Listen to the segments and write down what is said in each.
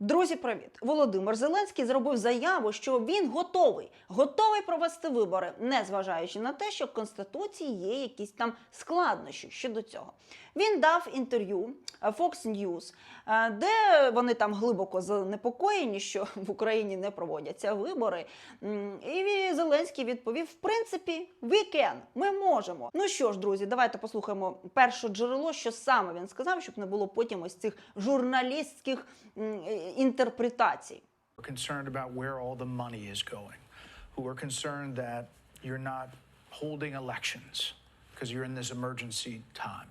Друзі, привіт! Володимир Зеленський зробив заяву, що він готовий, готовий провести вибори, не зважаючи на те, що в конституції є якісь там складнощі щодо цього. Він дав інтерв'ю е, Fox News, е, де вони там глибоко занепокоєні, що в Україні не проводяться вибори. І Зеленський відповів: в принципі, we can, ми можемо. Ну що ж, друзі, давайте послухаємо перше джерело, що саме він сказав, щоб не було потім ось цих журналістських інтерпретацій. We're concerned about where all the money is going, who are concerned that you're not holding elections because you're in this emergency time.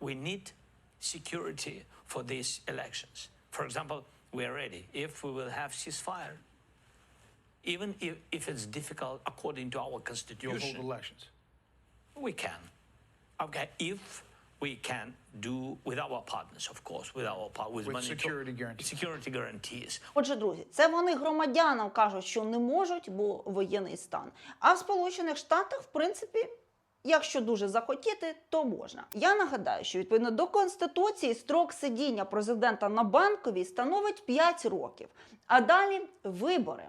we need security for these elections. For example, we are ready if we will have ceasefire, even if, if it's difficult according to our You'll hold constitution. elections. We can. Okay, if we can do with our partners, of course, with our par- with, With security guarantees. Security guarantees. Отже, друзі, це вони громадянам кажуть, що не можуть, бо воєнний стан. А в Сполучених Штатах, в принципі. Якщо дуже захотіти, то можна. Я нагадаю, що відповідно до конституції строк сидіння президента на банковій становить 5 років, а далі вибори.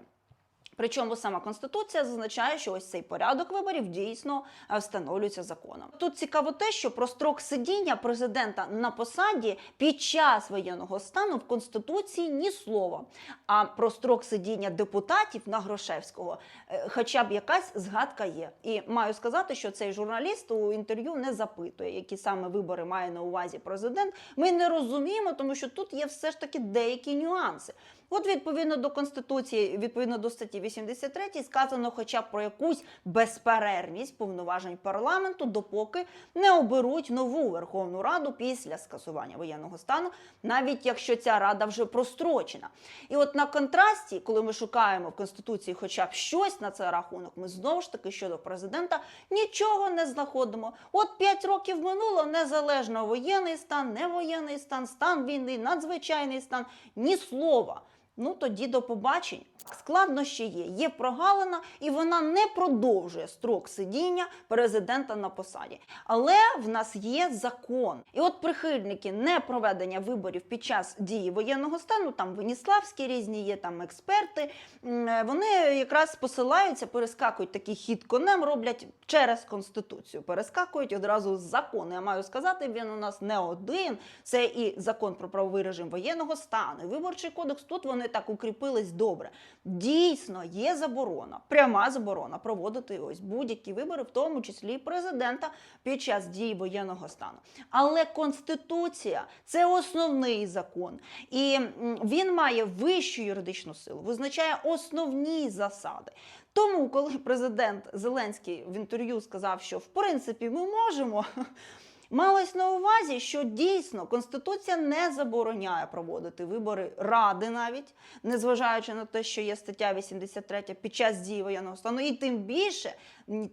Причому сама конституція зазначає, що ось цей порядок виборів дійсно е, встановлюється законом. Тут цікаво те, що про строк сидіння президента на посаді під час воєнного стану в конституції ні слова. А про строк сидіння депутатів на Грошевського, е, хоча б якась згадка є. І маю сказати, що цей журналіст у інтерв'ю не запитує, які саме вибори має на увазі президент. Ми не розуміємо, тому що тут є все ж таки деякі нюанси. От відповідно до конституції, відповідно до статті 83, сказано, хоча б про якусь безперервність повноважень парламенту, допоки не оберуть нову Верховну Раду після скасування воєнного стану, навіть якщо ця рада вже прострочена. І от на контрасті, коли ми шукаємо в конституції, хоча б щось на цей рахунок, ми знову ж таки щодо президента нічого не знаходимо. От 5 років минуло незалежно воєнний стан, не воєнний стан, стан війни, надзвичайний стан, ні слова. Ну тоді до побачень. Складно ще є. Є прогалина, і вона не продовжує строк сидіння президента на посаді. Але в нас є закон. І от прихильники непроведення виборів під час дії воєнного стану, там Веніславські різні є, там експерти. е, Вони якраз посилаються, перескакують такий хід конем, роблять через конституцію. Перескакують одразу з закону. Я маю сказати, він у нас не один. Це і закон про правовий режим воєнного стану, і виборчий кодекс. Тут вони так укріпились добре. Дійсно, є заборона, пряма заборона проводити ось будь-які вибори, в тому числі президента під час дії воєнного стану. Але конституція це основний закон, і він має вищу юридичну силу, визначає основні засади. Тому, коли президент Зеленський в інтерв'ю сказав, що в принципі ми можемо. Малось на увазі, що дійсно Конституція не забороняє проводити вибори ради навіть, незважаючи на те, що є стаття 83 під час дії воєнного стану, і тим більше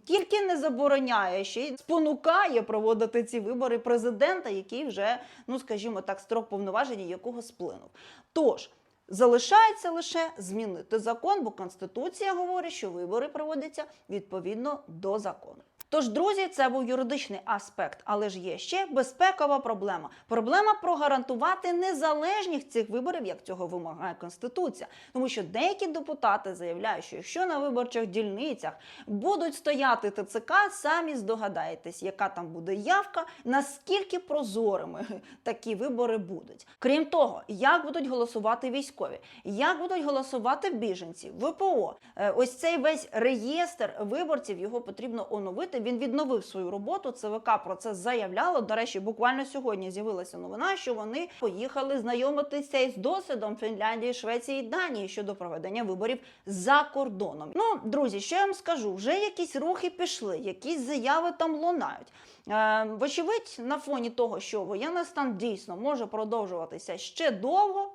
тільки не забороняє, ще й спонукає проводити ці вибори президента, який вже, ну скажімо так, строк повноваження якого сплинув. Тож. Залишається лише змінити закон, бо Конституція говорить, що вибори проводяться відповідно до закону. Тож, друзі, це був юридичний аспект, але ж є ще безпекова проблема. Проблема прогарантувати незалежність цих виборів, як цього вимагає Конституція. Тому що деякі депутати заявляють, що якщо на виборчих дільницях будуть стояти ТЦК, самі здогадаєтесь, яка там буде явка, наскільки прозорими такі вибори будуть. Крім того, як будуть голосувати військові, як будуть голосувати біженці, ВПО. Е, Ось цей весь реєстр виборців його потрібно оновити. Він відновив свою роботу. ЦВК про це заявляло. До речі, буквально сьогодні з'явилася новина, що вони поїхали знайомитися із досвідом Фінляндії, Швеції і Данії щодо проведення виборів за кордоном. Ну, друзі, що я вам скажу? Вже якісь рухи пішли, якісь заяви там лунають. Е, Вочевидь, на фоні того, що воєнний стан дійсно може продовжуватися ще довго.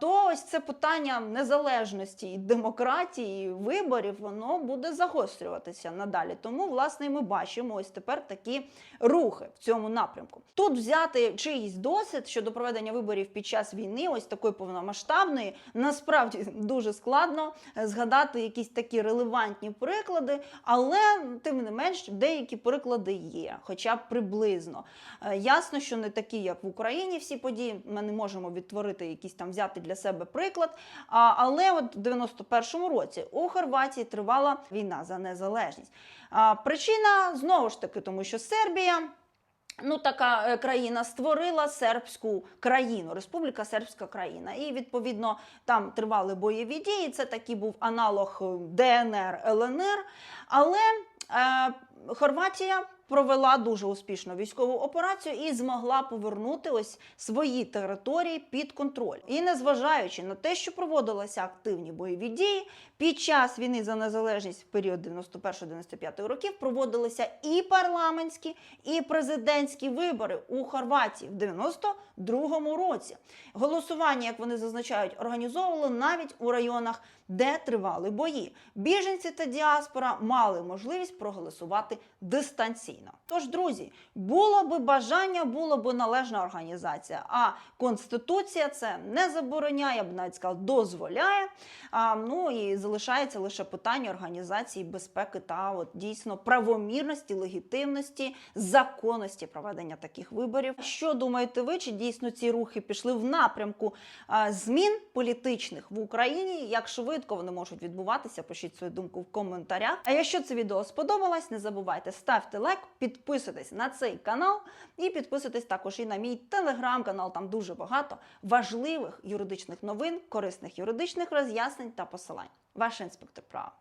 То ось це питання незалежності і демократії, і виборів, воно буде загострюватися надалі. Тому, власне, ми бачимо ось тепер такі рухи в цьому напрямку. Тут взяти чийсь досвід щодо проведення виборів під час війни, ось такої повномасштабної, насправді дуже складно е, згадати якісь такі релевантні приклади, але тим не менш деякі приклади є, хоча б приблизно. Е, Ясно, що не такі, як в Україні, всі події. Ми не можемо відтворити якісь там взяти для себе приклад. А, але от в 91-му році у Хорватії тривала війна за незалежність. А, причина знову ж таки, тому що Сербія. Ну, така е, країна створила сербську країну, Республіка Сербська країна. І відповідно там тривали бойові дії. Це такий був аналог е, ДНР ЛНР. Але е, Хорватія провела дуже успішно військову операцію і змогла повернути ось свої території під контроль. І незважаючи на те, що проводилися активні бойові дії, під час війни за незалежність в період 91-95 років проводилися і парламентські, і президентські вибори у Хорватії в 92-му році. Голосування, як вони зазначають, організовували навіть у районах, де тривали бої. Біженці та діаспора мали можливість проголосувати дистанційно. Тож, друзі, було би бажання, було би належна організація. А конституція це не забороняє, я б навіть сказала, дозволяє. А, ну і залишається лише питання організації безпеки та от дійсно правомірності, легітимності, законності проведення таких виборів. Що думаєте ви? Чи дійсно ці рухи пішли в напрямку змін політичних в Україні? Як швидко вони можуть відбуватися? Пишіть свою думку в коментарях. А якщо це відео сподобалось, не забувайте ставте лайк, підписуйтесь на цей канал і підписуйтесь також і на мій телеграм-канал. Там дуже багато важливих юридичних новин, корисних юридичних роз'яснень та посилань. Ваш інспектор права.